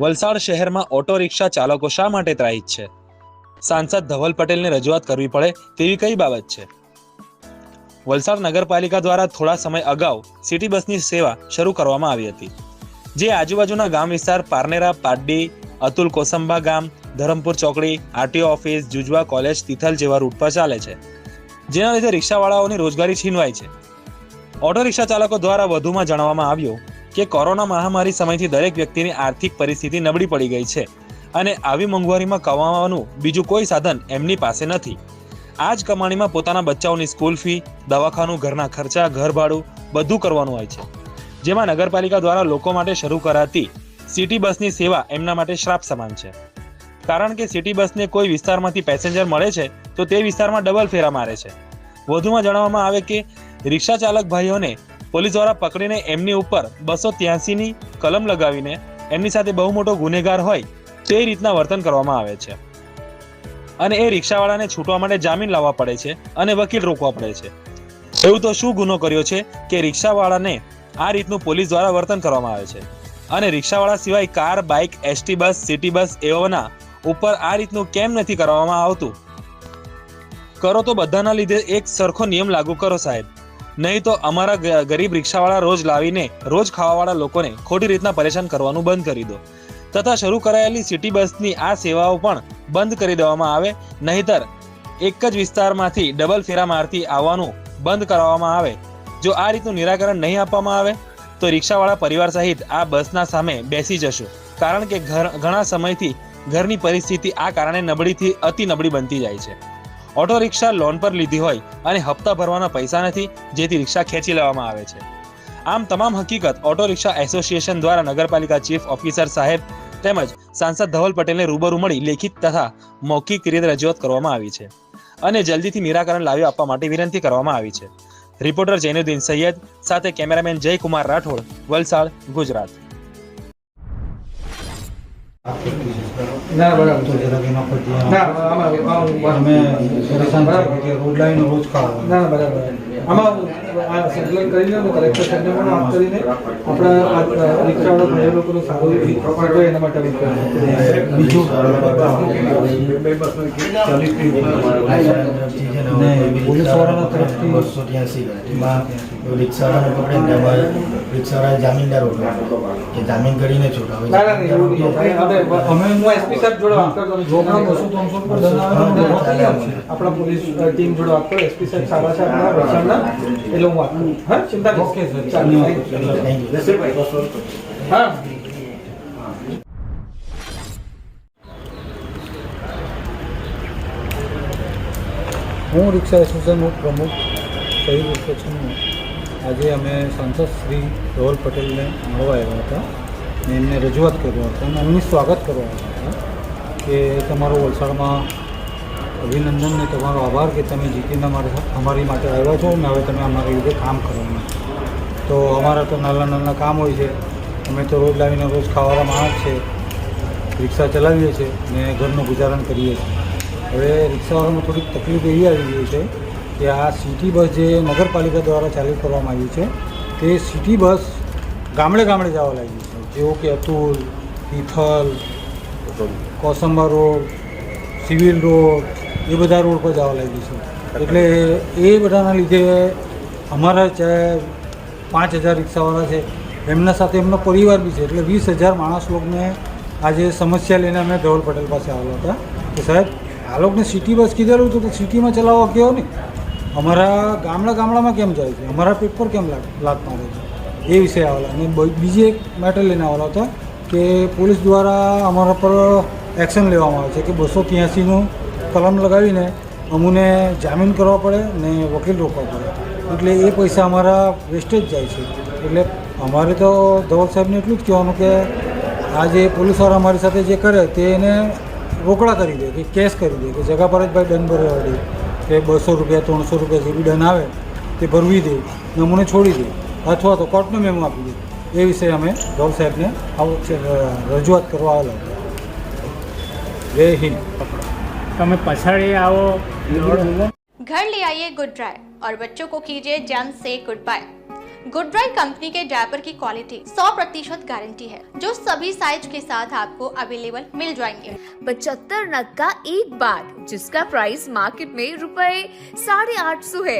વલસાડ શહેરમાં auto rickshaw ચાલકો શા માટે ત્રાહિત છે? સાંસદ ધવલ પટેલને રજૂઆત કરવી પડે તેવી કઈ બાબત છે? વલસાડ નગરપાલિકા દ્વારા થોડા સમય અગાઉ સિટી બસની સેવા શરૂ કરવામાં આવી હતી, જે આજુબાજુના ગામ વિસ્તાર પારનેરા પાડડી અતુલ કોસંબા ગામ, ધરમપુર ચોકડી, RTO office, Jujwa college, Tithal જેવા રૂટ પર ચાલે છે, જેના લીધે રિક્ષાવાળાઓની રોજગારી છીનવાય છે. ઓટો રિક્ષા ચાલકો દ્વારા વધુમાં જણાવવામાં આવ્યું કે કોરોના મહામારી સમયથી દરેક વ્યક્તિની આર્થિક પરિસ્થિતિ નબળી પડી ગઈ છે અને આવી મોંઘવારીમાં કમાવાનું બીજું કોઈ સાધન એમની પાસે નથી. આ જ કમાણીમાં પોતાના બચ્ચાઓની સ્કૂલ ફી, દવાખાનું, ઘરના ખર્ચા ઘર ભાડું બધું કરવાનું હોય છે. જેમાં નગરપાલિકા દ્વારા લોકો માટે શરૂ કરાતી સિટી બસની સેવા એમના માટે શ્રાપ સમાન છે. કારણ કે સિટી બસને કોઈ વિસ્તારમાંથી પેસેન્જર મળે છે, તો તે વિસ્તારમાં ડબલ ફેરા મારે છે. વધુમાં જણાવવામાં આવે કે રિક્ષા ચાલક ભાઈઓને પોલીસ દ્વારા પકડીને એમની ઉપર બસો ત્યાસીની કલમ લગાવીને એમની સાથે બહુ મોટો ગુનેગાર હોય તે રીતના વર્તન કરવામાં આવે છે. અને એ રિક્ષાવાળાને છૂટવા માટે જામીન લાવવા પડે છે અને વકીલ રોકવા પડે છે. એવું તો શું ગુનો કર્યો છે કે રિક્ષાવાળાને આ રીતનું પોલીસ દ્વારા વર્તન કરવામાં આવે છે? અને રિક્ષાવાળા સિવાય car, bike, ST bus, city bus એઓના ઉપર આ રીતનું કેમ નથી કરવામાં આવતું? કરો તો બધાના લીધે એક સરખો નિયમ લાગુ કરો સાહેબ. નહીં તો અમારા ગરીબ રિક્ષાવાળા રોજ લાવીને, રોજ ખાવાવાળા લોકોને ખોટી રીતના પરેશાન કરવાનું બંધ કરી દો. તથા શરૂ કરાયેલી સિટી બસની આ સેવાઓ પણ બંધ કરી દેવામાં આવે, નહીતર એક જ વિસ્તારમાંથી ડબલ ફેરા મારતી આવવાનું બંધ કરાવવામાં આવે. જો આ રીતનું નિરાકરણ નહીં આપવામાં આવે, તો રિક્ષાવાળા પરિવાર સહિત આ બસના સામે બેસી જશો. કારણ કે ઘણા સમયથી ઘરની પરિસ્થિતિ આ કારણે નબળીથી અતિ નબળી બનતી જાય છે. ઓટો રિક્ષા લોન પર લીધી હોય અને હપ્તા ભરવાના પૈસા નથી, જેથી રિક્ષા ખેંચી લેવામાં આવે છે. આમ તમામ હકીકત ઓટો રિક્ષા એસોસિએશન દ્વારા નગરપાલિકા ચીફ ઓફિસર સાહેબ તેમજ સાંસદ ધવલ પટેલને રૂબરૂ મળી લેખિત તથા મૌખિક રીતે રજૂઆત કરવામાં આવી છે અને જલ્દીથી નિરાકરણ લાવી આપવા માટે વિનંતી કરવામાં આવી છે. રિપોર્ટર જૈનુદ્દીન સૈયદ, સાથે કેમેરામેન જયકુમાર રાઠોડ, વલસાડ, ગુજરાત. ના બરાબર. તો જરાક એના પર ના આમાં અમે પરેશાન છે કે રોડ લાઈન રોજ ખાવ ના ના બરાબર. આમાં આ સંકલન કરીને તો કલેક્ટર સાહેબને પણ વાત કરીને આપણા આ રિક્ષાવાળા ભાઈઓ લોકોનું સારું પ્રોપર હોય એના માટે બીજું? ને પોલીસવાળાના તરફથી બસો ત્યાસી એમાં રિક્ષાવાળાને પકડીને એમાં રિક્ષાવાળા જામીનદાર કે જામીન કરીને છોડાવે. અમે અમે હું એસપી સાહેબ જોડે વાત કરજો. રોકડા બસો ત્રણસો તો આપણા પોલીસ ટીમ જોડે વાત કરો. એસપી સાહેબ સારા છે આપણા વલસાડના એટલે હું વાત કરું. હા ચિંતા ઓકે સર ચાલો, થેન્ક યુ હા. હું રિક્ષા એસોસિએશનનો પ્રમુખ શહીદ એસોસિએશનનો આજે અમે સાંસદ શ્રી ધવલ પટેલને મળવા આવ્યા હતા ને એમને રજૂઆત કરવા હતા અને એમની સ્વાગત કરવા આવ્યા હતા. કે તમારો વલસાડમાં અભિનંદન ને તમારો આભાર કે તમે જીતીને અમારે અમારી માટે આવ્યા છો ને હવે તમે અમારી રીતે કામ કરવાનું તો અમારા તો નાના નાના કામ હોય છે. અમે તો રોજ લાવીને રોજ ખાવાના માણસ છે. રિક્ષા ચલાવીએ છીએ ને ઘરનું ગુજારણ કરીએ છીએ હવે રિક્ષાવાળામાં થોડીક તકલીફ એવી આવી ગઈ છે કે આ સિટી બસ જે નગરપાલિકા દ્વારા ચાલુ કરવામાં આવી છે, તે સિટી બસ ગામડે ગામડે જવા લાગી છે. જેવું કે Atul, Tithal Kosamba road, civil road, એ બધા રોડ પર જવા લાગી છે. એટલે એ બધાના લીધે અમારા જે પાંચ હજાર રિક્ષાવાળા છે. એમના સાથે એમનો પરિવાર બી છે. એટલે વીસ હજાર માણસ લોકોને આજે સમસ્યા લઈને અમે ધવલ પટેલ પાસે આવેલા હતા. કે સાહેબ, આ લોકોને સિટી બસ કીધેલું હતું તો સિટીમાં ચલાવવા કહો ને? અમારા ગામડા ગામડામાં કેમ જાય છે? અમારા પેટ પર કેમ લાગ, લાગતા મારે છે? એ વિષય આવેલા. અને બીજી એક મેટર લઈને આવેલા હતા. કે પોલીસ દ્વારા અમારા પર એક્શન લેવામાં આવે છે કે બસો ત્યાસીનું કલમ લગાવીને અમને જામીન કરવા પડે ને વકીલ રોકવા પડે. એટલે એ પૈસા અમારા વેસ્ટેજ જાય છે. એટલે અમારે તો ધવલ સાહેબને એટલું જ કહેવાનું કે આ જે પોલીસવાળા અમારી સાથે જે કરે તે એને રોકડા કરી દે કે કેસ કરી દે કે જગા પર જ ભાઈ દંડ ભરવા દે કે બસો રૂપિયા, ત્રણસો રૂપિયા જે બી દંડ આવે તે ભરવી દે ને અમને છોડી દે અથવા તો કોર્ટનો મેમો આપી દે. એ વિશે અમે ધવલ સાહેબને આવો છે, અ, રજૂઆત કરવા આવેલા હતા જય હિન્દ તમે પછાડી આવો घर ले आइए गुड ड्राई और बच्चों को कीजिए जैम से goodbye good dry company के डायपर की क्वालिटी 100 प्रतिशत गारंटी है जो सभी साइज के साथ आपको अवेलेबल मिल जाएंगे पचहत्तर नग का एक बैग जिसका प्राइस मार्केट में रुपए साढ़े आठ सौ है